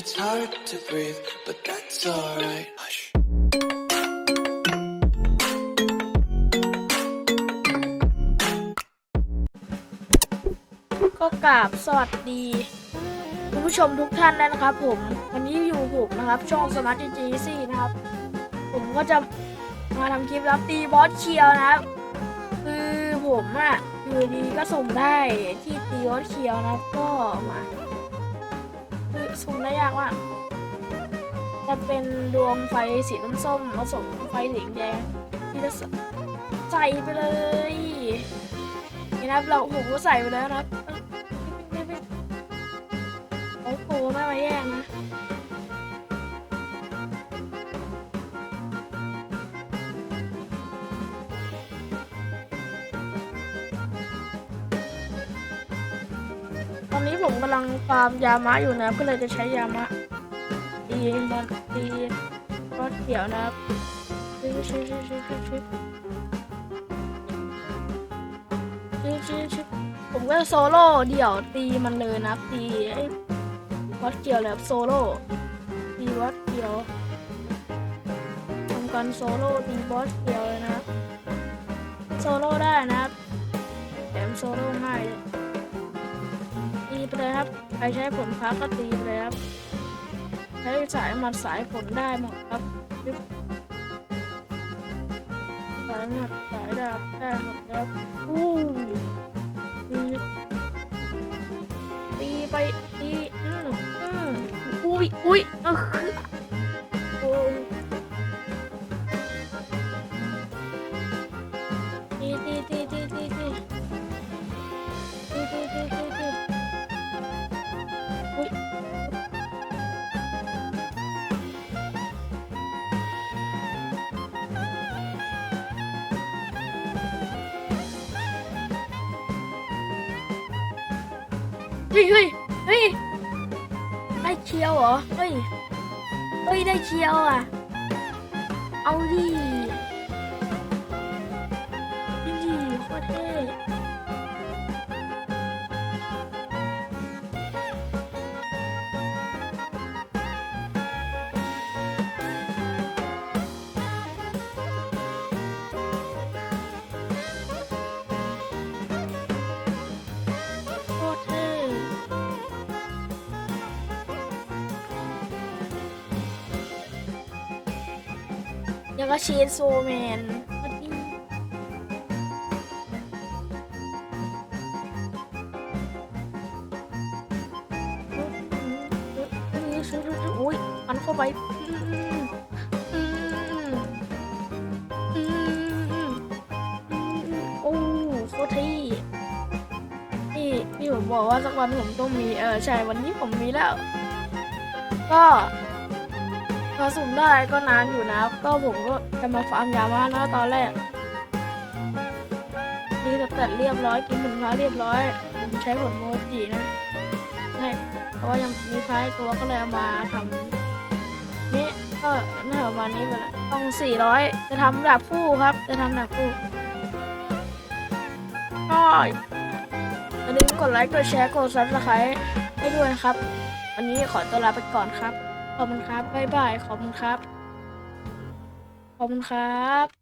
It's hard to breathe, but that's alright. Hush. ก็กราบสวัสดีคุณผู้ชมทุกท่านด้วยนะครับ ผมวันนี้อยู่ผมนะครับ ช่องสมาร์ทจีซี่นะครับ ผมก็จะมาทำคลิปรับตีบอสเคียวนะครับ คือผมอะอยู่ดีก็ส่งได้ที่ตีบอสเคียวนะก็มา ซูมได้ยากมากจะเป็นดวงไฟสีส้มๆผสมไฟเหลืองแดงที่จะใส่ไปเลยนี่นะครับเราผมก็ใส่ไปแล้วนะครับโอ้โหไม่มาแย่งนะ อนนี้ผมกำลังฟาร์มยามะอยู่นะครับ ก็เลยจะใช้ยามะตีมันตีรถเขียวนะครับชิชิชิชิชิชิชิชิชิผมก็โซโล่เดี่ยวตีมันเลยนะครับตีไอ้วัดเกี่ยวเลยครับโซโล่ตีวัดเกี่ยวทำการโซโล่ตีบอสเกี่ยวเลยนะโซโล่ได้นะครับแถมโซโล่ง่ายเลย ตีไปเลยครับ ใครใช้ผลพักก็ตีไปเลยครับ ใช้สายหมัดสายผลได้หมดครับสายหมัดสายดาบได้หมดครับอู้ตีตีไปตีอืมอืมอุ้ยอุ้ยเออ ฮ้ยเฮ้ยเฮ้ยได้เชียวเหรอ เฮ้ย เฮ้ยได้เชียวอะ เอาดิดิโคตรเท่ ยังก็เชนโซแมนโอ้ยมันเข้าไปอืมอืมอืมอืมโอ้โคตรเท่ที่ที่ผมบอกว่าสักวันผมต้องมี เออใช่ วันนี้ผมมีแล้ว ก็ พอสุ่มได้ก็นานอยู่นะ ก็ผมก็จะมาฟาร์มยามานะตอนแรกนี่สเต็ปเรียบร้อยกินผลพาเรียบร้อยผมใช้ผลโมจินะใช่เพราะว่ายังมีพายตัวก็เลยเอามาทำนี่ก็น่าประมาณนี้ไปละต้องสี่ร้อยจะทำดาบคู่ครับ จะทำดาบคู่ก็อย่าลืมกดไลค์กดแชร์กดซับสไครต์ให้ด้วยนะครับ วันนี้ขอตัวลาไปก่อนครับ ขอบคุณครับบ๊ายบาย ขอบคุณครับ ขอบคุณครับ